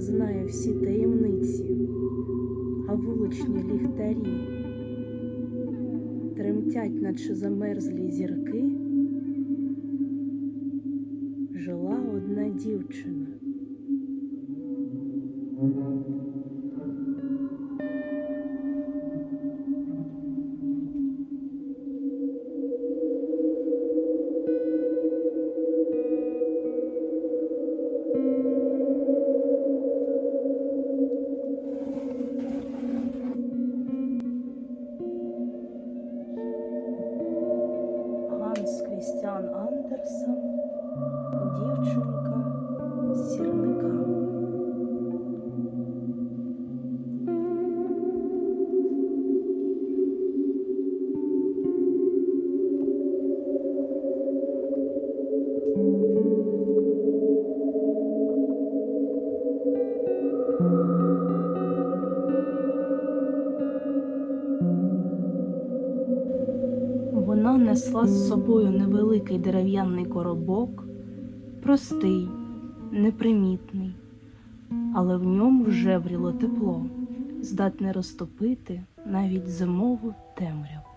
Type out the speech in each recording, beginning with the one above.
знає всі таємниці, а вуличні ліхтарі тремтять, наче замерзлі зірки. Жила одна дівчина. Santo. Несла з собою невеликий дерев'яний коробок, простий, непримітний, але в ньому вже вріло тепло, здатне розтопити навіть зимову темряву.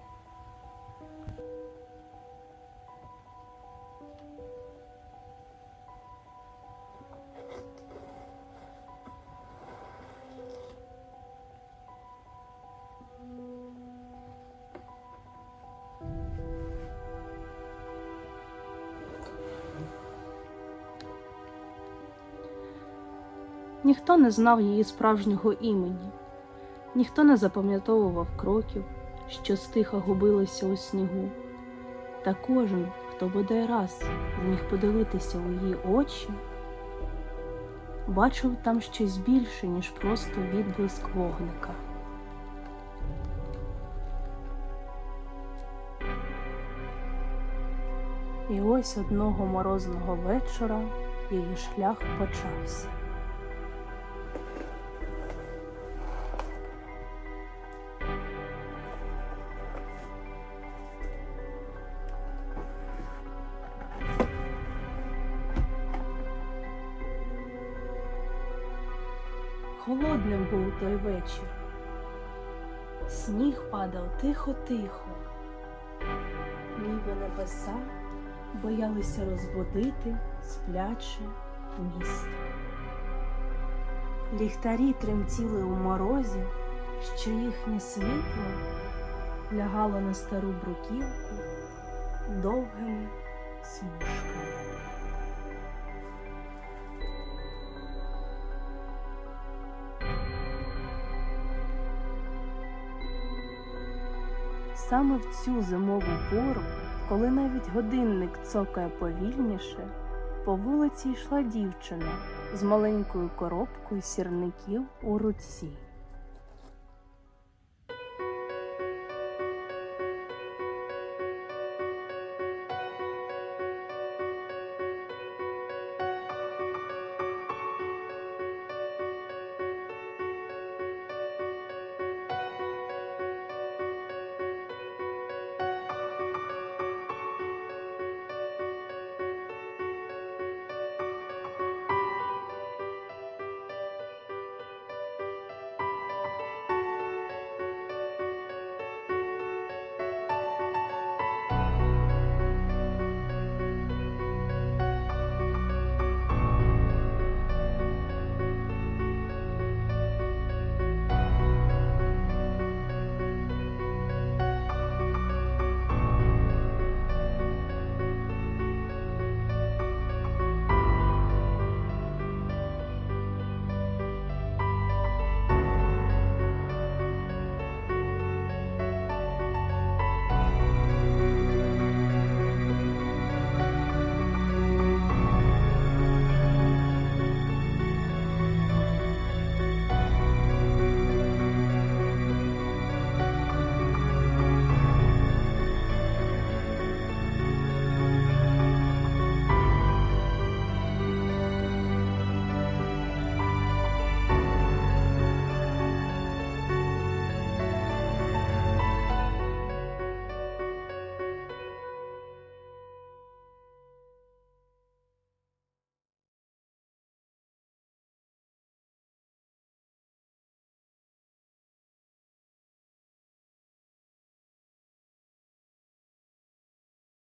Ніхто не знав її справжнього імені, ніхто не запам'ятовував кроків, що стиха губилися у снігу. Та кожен, хто бодай раз зміг подивитися у її очі, бачив там щось більше, ніж просто відблиск вогника. І ось одного морозного вечора її шлях почався. Холодним був той вечір. Сніг падав тихо-тихо, ніби небеса боялися розбудити спляче місто. Ліхтарі тремтіли у морозі, що їхнє світло лягало на стару бруківку довгими смужками. Саме в цю зимову пору, коли навіть годинник цокає повільніше, по вулиці йшла дівчина з маленькою коробкою сірників у руці.